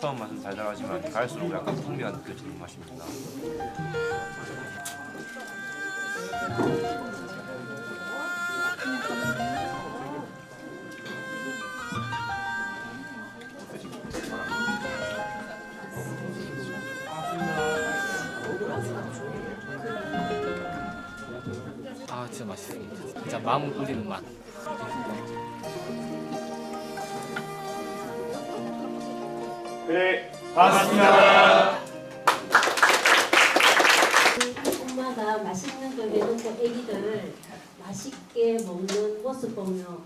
처음 맛은 달달하지만 갈수록 약간 풍미가 느껴지는 맛입니다. 아 진짜 맛있습니다. 진짜 마음 울리는 맛. 네, 반갑습니다. 엄마가 맛있는 걸 내놓고 애기들 맛있게 먹는 모습 보면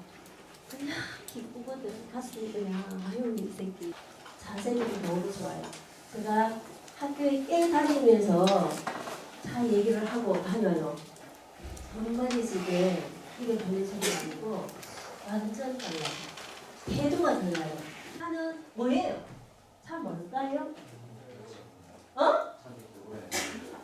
그냥 기쁘거든. 가슴이 그냥 아유 이 새끼. 자세는 너무 좋아요. 제가 학교에 꽤 다니면서 다 얘기를 하고 하면요. 정말이지게 걸린 소리 아니고 완전 달라요. 태도가 달라요. 하는 뭐예요? 참 뭘까요? 어?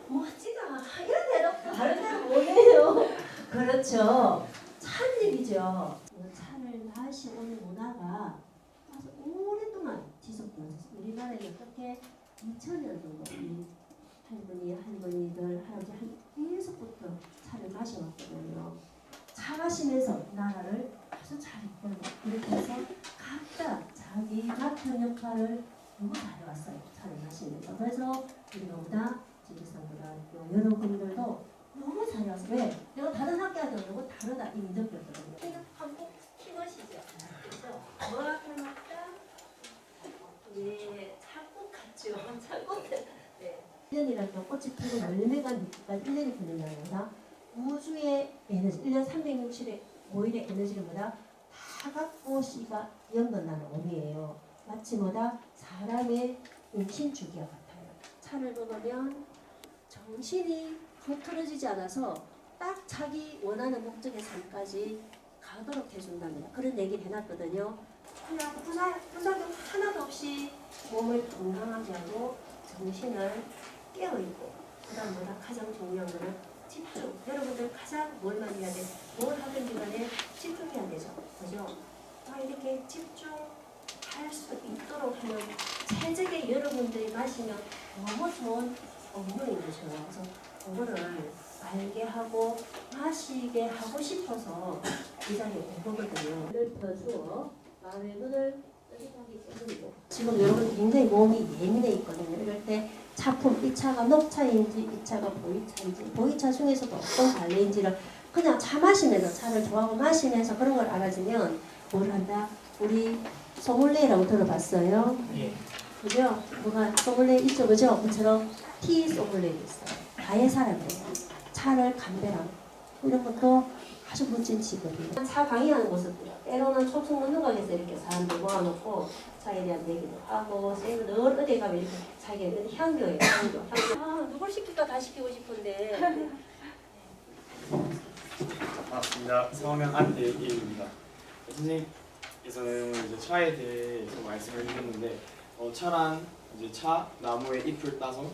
멋지다. 이런 대답도 다른 데는 뭐예요? 그렇죠. 그 차를 마시는 문화가 아주 오랫동안 지속되었어요. 우리나라에 어떻게 2000년 정도 이 할머니, 할머니들, 할아버지 할 계속부터 차를 마셔왔거든요. 차 마시면서 나라를 아주 잘 이끌고 이렇게 해서 각자 자기 맡은 역할을 너무 잘해왔어요. 차를 마시면서. 그래서 우리가 보다 지리산고등학교 여러분들도 너무 잘해왔어. 왜? 내가 다른 학교하고 너무 다르다 이. 이거 한국 키워시죠. 그죠? 뭐 해먹다? 예, 착국 같죠. 착국. 네. 1년이라도 꽃이 피고 열매가 맺기가 1년이 걸리는 거다. 우주의 에너지, 1년 365일의 에너지를 뭐다? 다각고시가 연건나는 원이에요. 마치 뭐다? 사람의 임신 주기와 같아요. 차를 먹으면 정신이 흐트러지지 않아서 딱 자기 원하는 목적의 삶까지 가도록 해준답니다. 그런 얘기를 해놨거든요. 그냥 부사, 부작용 하나도 없이 몸을 건강하게 하고 정신을 깨어있고 그 다음보다 가장 중요한 거는 집중. 여러분들 가장 뭘 많이 해야 돼? 뭘 하든지 간에 집중해야 되죠. 그죠? 아, 이렇게 집중할 수 있도록 하는 체적에 마시면 너무 좋은 업무인 거죠. 그래서 그거를 알게 하고 마시게 하고 싶어서 이 자리에 온 거거든요. 눈을 펴주어 마음의 문을 지금 여러분 굉장히 몸이 예민해 있거든요. 이럴 때 차품 이 차가 녹차인지 이 차가 보이차인지 보이차 중에서도 어떤 관례인지를 그냥 차 마시면서 차를 좋아하고 마시면서 그런 걸 알아주면 뭘 한다? 우리 소믈리에라고 들어봤어요? 예. 그죠? 뭐가 소믈리에 있죠, 그죠? 그처럼 티 소믈리에 있어요. 다의 사람이에요. 차를 감별하고 이런 것도 아주 멋진 직업이에요. 차 방해하는 모습들. 때로는 초청문누각에서 이렇게 사람들 모아놓고 차에 대한 얘기도 하고 늘 어디 가면 이렇게 자기 향교예요. 향교. 향교. 아, 누굴 시킬까 다 시키고 싶은데 반갑습니다. 4학년 안대일입니다. 선생님께서는 이제 차에 대해서 말씀을 해주셨는데 어, 차란 이제 차 나무의 잎을 따서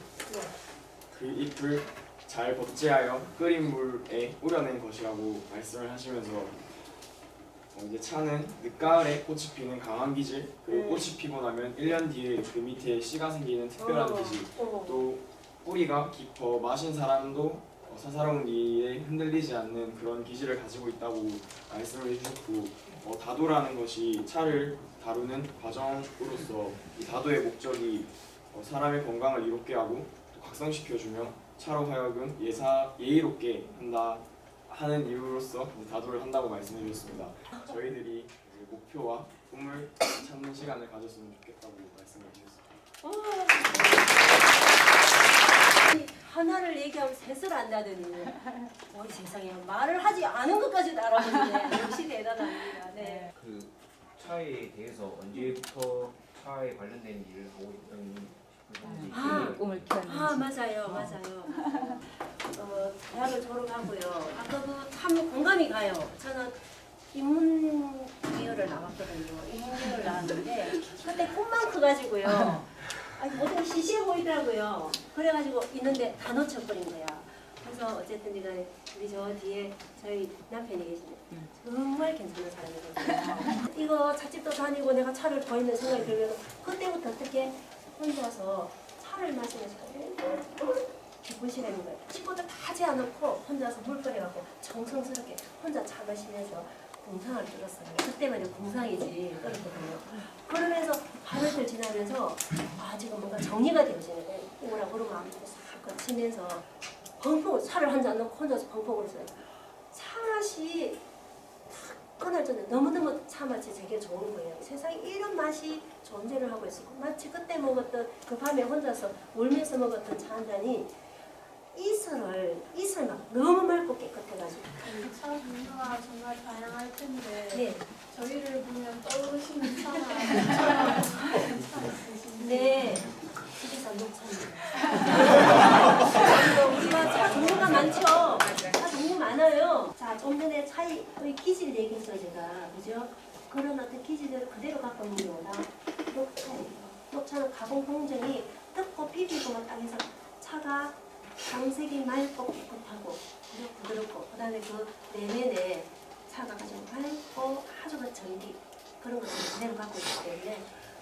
그 잎을 잘 법제하여 끓인 물에 우려낸 것이라고 말씀을 하시면서 어, 이제 차는 늦가을에 꽃이 피는 강한 기질 그리고 네. 꽃이 피고 나면 1년 뒤에 그 밑에 씨가 생기는 특별한 어, 기질 어. 또 뿌리가 깊어 마신 사람도 어, 사사로운 이에 흔들리지 않는 그런 기질을 가지고 있다고 말씀을 해주셨고 어, 다도라는 것이 차를 다루는 과정으로서 이 다도의 목적이 어, 사람의 건강을 이롭게 하고 또 각성시켜주며 차로 하여금 예사 예의롭게 한다 하는 이유로서 다도를 한다고 말씀해 주셨습니다. 저희들이 목표와 꿈을 찾는 시간을 가졌으면 좋겠다고 말씀을 주셨습니다. 하나를 얘기하면 셋을 안다더니 어이 세상에 말을 하지 않은 것까지도 알아보네. 역시 대단합니다. 네. 그 차에 대해서 언제부터 차에 관련된 일을 하고 있던 건지 아, 꿈을 키웠는지. 아 맞아요 맞아요. 어, 대학을 졸업하고요. 아까 그참 공감이 가요. 저는 인문 계열을 나왔거든요. 인문 계열 나왔는데 그때 꿈만 커가지고요 아니 모든 시시해 보이더라고요 그래가지고 있는데 다 놓쳐버린 거야 그래서 어쨌든 제가 우리 저 뒤에 저희 남편이 계시네. 정말 괜찮은 사람이거든요. 이거 찻집도 다니고 내가 차를 더 있는 생각이 들면 그때부터 어떻게 혼자서 차를 마시면서 기쁜 시간인 거예요. 친구들 다 재워놓고 혼자서 물 끓여갖고 정성스럽게 혼자 차 마시면서 공상을 들었어요. 그때만 이제 공상이지 그렇거든요. 지나면서 아 지금 뭔가 정리가 되어지네. 오라 그러면 아무튼 싹 거치면서 펑펑 차를 한잔 넣고 혼자서 펑펑 울었어요. 차 맛이 탁 전에 너무너무 차 맛이 되게 좋은 거예요. 세상에 이런 맛이 존재를 하고 있었고 마치 그때 먹었던 그 밤에 혼자서 울면서 먹었던 차 한 잔이 이슬을 이슬 막 너무 맑고 깨끗해가지고 차 종류가 정말 다양할 텐데 네. 저희를 보면 떠오르시는 차가 네. 우리가 차 종류가 많죠? 차 종류 많아요. 자, 좀 전에 차의 기질 얘기했어요, 제가. 그죠? 그런 어떤 기질들을 그대로 갖고 있는 경우가 녹차예요. 녹차는 가공 공정이 뜯고 비비고만 딱 해서 차가 광색이 맑고 깨끗하고 그리고 부드럽고 그 다음에 그 내면에 차가 아주 맑고 아주 그 전기 그런 것들을 그대로 갖고 있기 때문에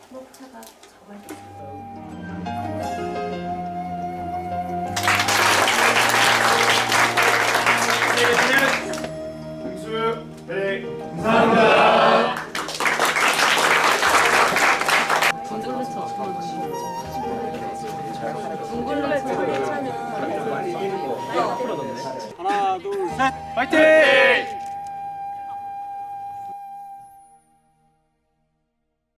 녹차가 하나 둘 셋. 파이팅!